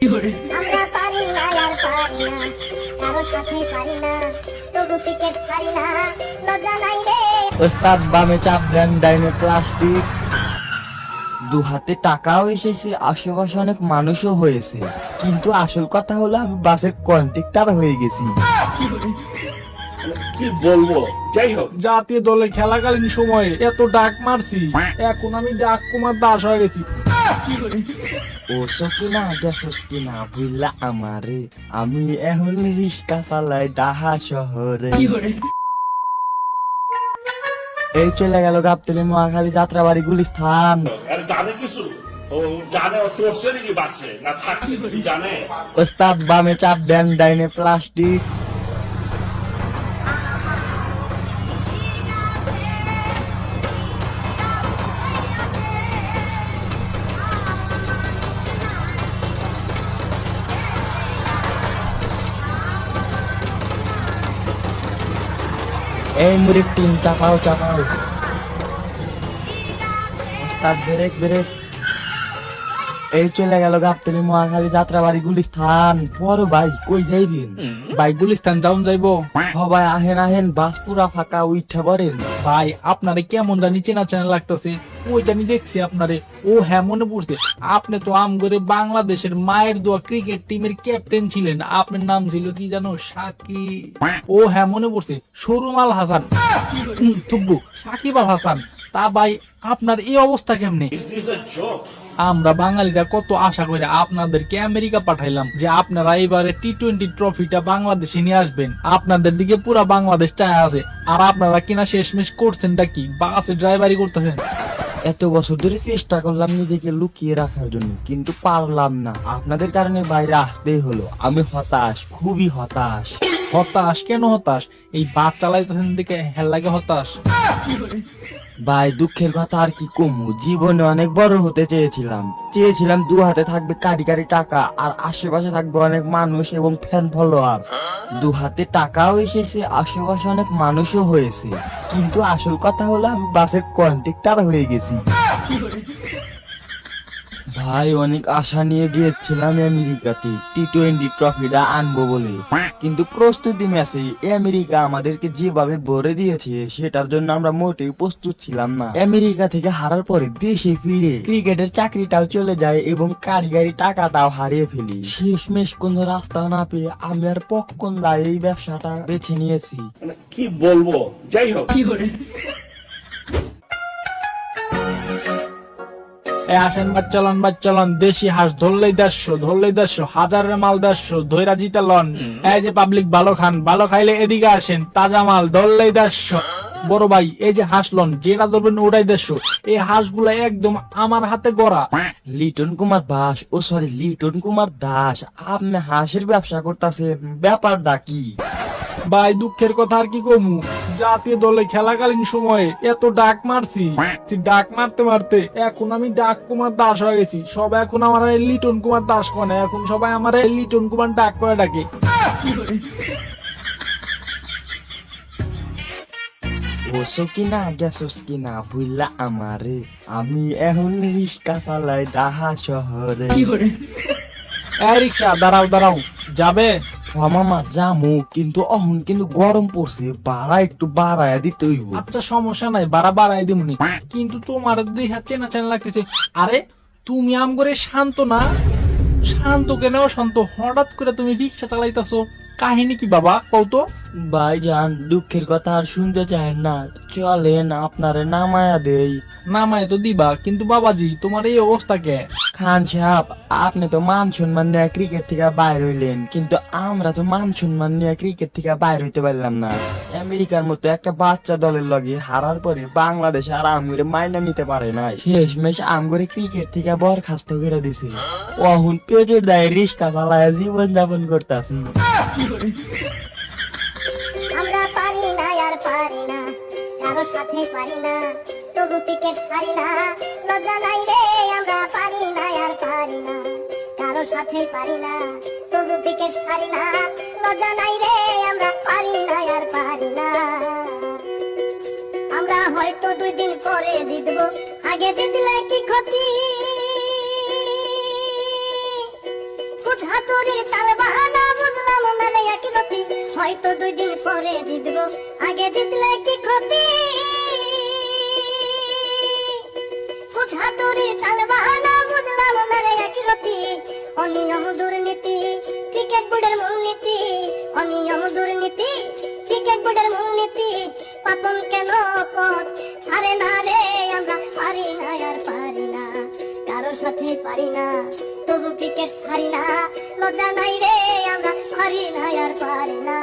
আমরা পারি না আর পারি না। কারও সাথে পারি না তবু টিকেট ছাড়ি না। লজ্জা নাই রে। ওস্তাদ বামে চাপ দেন ডাইনে প্লাস্টিক। দু হাতে টাকাও এসেছে আশেপাশে অনেক মানুষও হয়েছে। কিন্তু আসল কথা হলো আমি বাসের কন্ট্রাক্টর হয়ে গেছি। কি বলব? যাই হোক। জাতীয় দলে খেলাকালীন সময়ে এত ডাক মারছি এখন আমি ডাক কুমার দাস হয়ে গেছি। ও সকিনা গেছস কিনা বুঝলা আমারে। আমি এখন রিক্সা চালাই ডাহা শহরে। এই চলে গেল গাবতলি মহাখালী যাত্রাবাড়ি গুলিস্থান। আর জানে কিছু? জানে ও চড়ছে নাকি বাসে? না থাকছে জানে? ওস্তাদ বামে চাপ দেন ডাইনে প্লাস্টিক। এই মুড়ির টিম চাপাও চাপাও ওস্তাদ ব্রেক ব্রেক এই চলে গেল গাবতলি মহাখালী যাত্রাবাড়ি গুলিস্থান। বড় ভাই কই যাইবেন? ভাই গুলিস্তান যাউন যাইবো। সবাই আহেন আহেন বাস পুরা ফাঁকা উঠা পড়েন। ভাই আপনারে কেমন জানি চেনা চেনা লাগতেছে। ওই জানি দেখছি আপনারে। ও হ্যাঁ মনে পড়ছে। আপনি তো আম করে বাংলাদেশের মায়ের দোয়া ক্রিকেট টিমের ক্যাপ্টেন ছিলেন। আপনার নাম ছিল কি জানো? সাকি ও হ্যাঁ মনে পড়ছে। সরুম আল হাসান থুব্বু সাকিব আল হাসান। তা ভাই আপনার এই অবস্থা কেমনে? আমরা বাঙালিরা কত আশা করে আপনাদেরকে আমেরিকা পাঠাইলাম যে আপনারা এবারে টি টোয়েন্টি ট্রফিটা বাংলাদেশে নিয়ে আসবেন। আপনাদের দিকে পুরা বাংলাদেশ চায় আছে। আর আপনারা কিনা শেষমেশ করছেনটা কি? বাসে ড্রাইভারি করতেছেন। এত বছর ধরে চেষ্টা করলাম নিজেকে লুকিয়ে রাখার জন্য কিন্তু পারলাম না। আপনাদের কারণে বাইরে আসতেই হলো। আমি হতাশ খুবই হতাশ। হতাশ? কেন হতাশ? এই বাস চালাইতেছেন দিকে হেল লাগে হতাশ। ভাই, দুঃখের কথা আর কি কমু? জীবনে অনেক বড় হতে চেয়েছিলাম। চেয়েছিলাম দু হাতে থাকবে কারি কারি টাকা, আর আশেপাশে থাকবে অনেক মানুষ এবং ফ্যান ফলোয়ার দু হাতে টাকাও এসেছে, আশেপাশে অনেক মানুষও হয়েছে। কিন্তু আসল কথা হলো আমি বাসের কন্ট্রাক্টর হয়ে গেছি। ভাই অনেক আশা নিয়ে গিয়েছিলাম আমেরিকাতে। টি টোয়েন্টি ট্রফিটা আনব বলে। কিন্তু প্রস্তুতি ম্যাচে আমেরিকা আমাদেরকে যেভাবে ভরে দিয়েছে সেটার জন্য আমরা মোটেই প্রস্তুত ছিলাম না। আমেরিকা থেকে হারার পরে দেশে ফিরে ক্রিকেটের চাকরিটাও চলে যায় এবং কারিগরি টাকাটাও হারিয়ে ফেলি। শেষমেশ কোন রাস্তা না পেয়ে আমি আর পক্ষণ এই ব্যবসাটা বেছে নিয়েছি। মানে কি বলব? যাই হোক। এ আসেন বাচ্চালন বাচ্চালন দেশি হাঁস ধরলেই দেড়শো ধরলেই দেড়শো হাজারের মাল দেড়শো ধৈরা জিতে লন। এই যে পাবলিক ভালো খান ভালো খাইলে এদিকে আসেন তাজা মাল ধরলেই দেড়শো। বড় ভাই এই যে হাঁস লন যেটা ধরবেন ওটাই দেড়শো। এই হাঁসগুলা একদম আমার হাতে গড়া। লিটন কুমার দাস ও সরি লিটন কুমার দাস আপনি হাঁসের ব্যবসা করতেছেন ব্যাপারটা কি? ভাই দুঃখের কথা আর কি কমু? জাতীয় দলে খেলাকালীন সময়ে এত ডাক মারছি। ডাক মারতে মারতে এখন আমি ডাক কুমার দাস হয়ে গেছি। সব এখন আমার লিটন কুমার দাস কনে এখন সবাই আমার লিটন কুমার ডাক করে ডাকে। কিনা গেছস কিনা বুঝলা আমারে। আমি এখন রিক্সা চালাই ডাহা শহরে। এই রিক্সা দাঁড়াও দাঁড়াও। যাবে? মামা জামু কিন্তু অহন কিন্তু গরম পড়ছে বাড়া একটু বাড়ায় দিতে হইব। আচ্ছা সমস্যা নাই বাড়া দিমুনি কিন্তু তোমার দেখা চেনা চেনা লাগতেছে। আরে তুমি আম করে শান্ত না? শান্ত কেন শান্ত হঠাৎ করে তুমি রিক্সা চালাইতাছো। কাহিনী কি বাবা? কত ভাইজান দুঃখের কথা আর শুনতে চায় না। চলেন আপনারে নামায়া দেই। নামায় তো দিবা কিন্তু বাবাজি তোমার এই অবস্থা কে? খান সাহেব আপনি তো মান সম্মান নিয়ে ক্রিকেট থেকে বাইর হইলেন কিন্তু আমরা তো মান সম্মান নিয়ে ক্রিকেট থেকে বাইর হইতে পারলাম না। আমেরিকার মতো একটা বাচ্চা দলের লগে হারার পরে বাংলাদেশ আর আমগরে মাইনা নিতে পারে না শেষমেশ আমগরে ক্রিকেট থেকে বরখাস্ত করে দিছে। অহন পেটের দায়ে রিস্কা চালায় জীবন যাপন করতেছি। আমরা পারি না আর পারি না কারও সাথে পারি না। তবু টিকেট ছাড়ি না। লজ্জা নাই রে, আমরা পারি না, আর পারি না। কারও সাথে পারি না তবু টিকেট ছাড়ি না। লজ্জা নাই রে, আমরা পারি না, আর পারি না। আমরা হয়তো দুই দিন পরে জিতবো, আগে জিতলে কি ক্ষতি? হাতুড়ির তাল বাহানা বুঝলাম মেলে এক রতি। হয়তো দুই দিন পরে জিতবো, আগে জিতলে কি ক্ষতি? কুছ হাতুড়ির তাল বাহানা বুঝলাম মেলে এক রতি। অনিয়ম দুর্নীতি ক্রিকেট বোর্ডের মূলনীতি। অনিয়ম দুর্নীতি ক্রিকেট বোর্ডের মূলনীতি। পাপন কেন পথ ছাড়ে না রে? আমরা পারি না আর পারি না। কারোর সাথে পারি না, তবু ক্রিকেট ছাড়ি না। লজ্জা নাই রে, আমরা পারি না আর পারি না।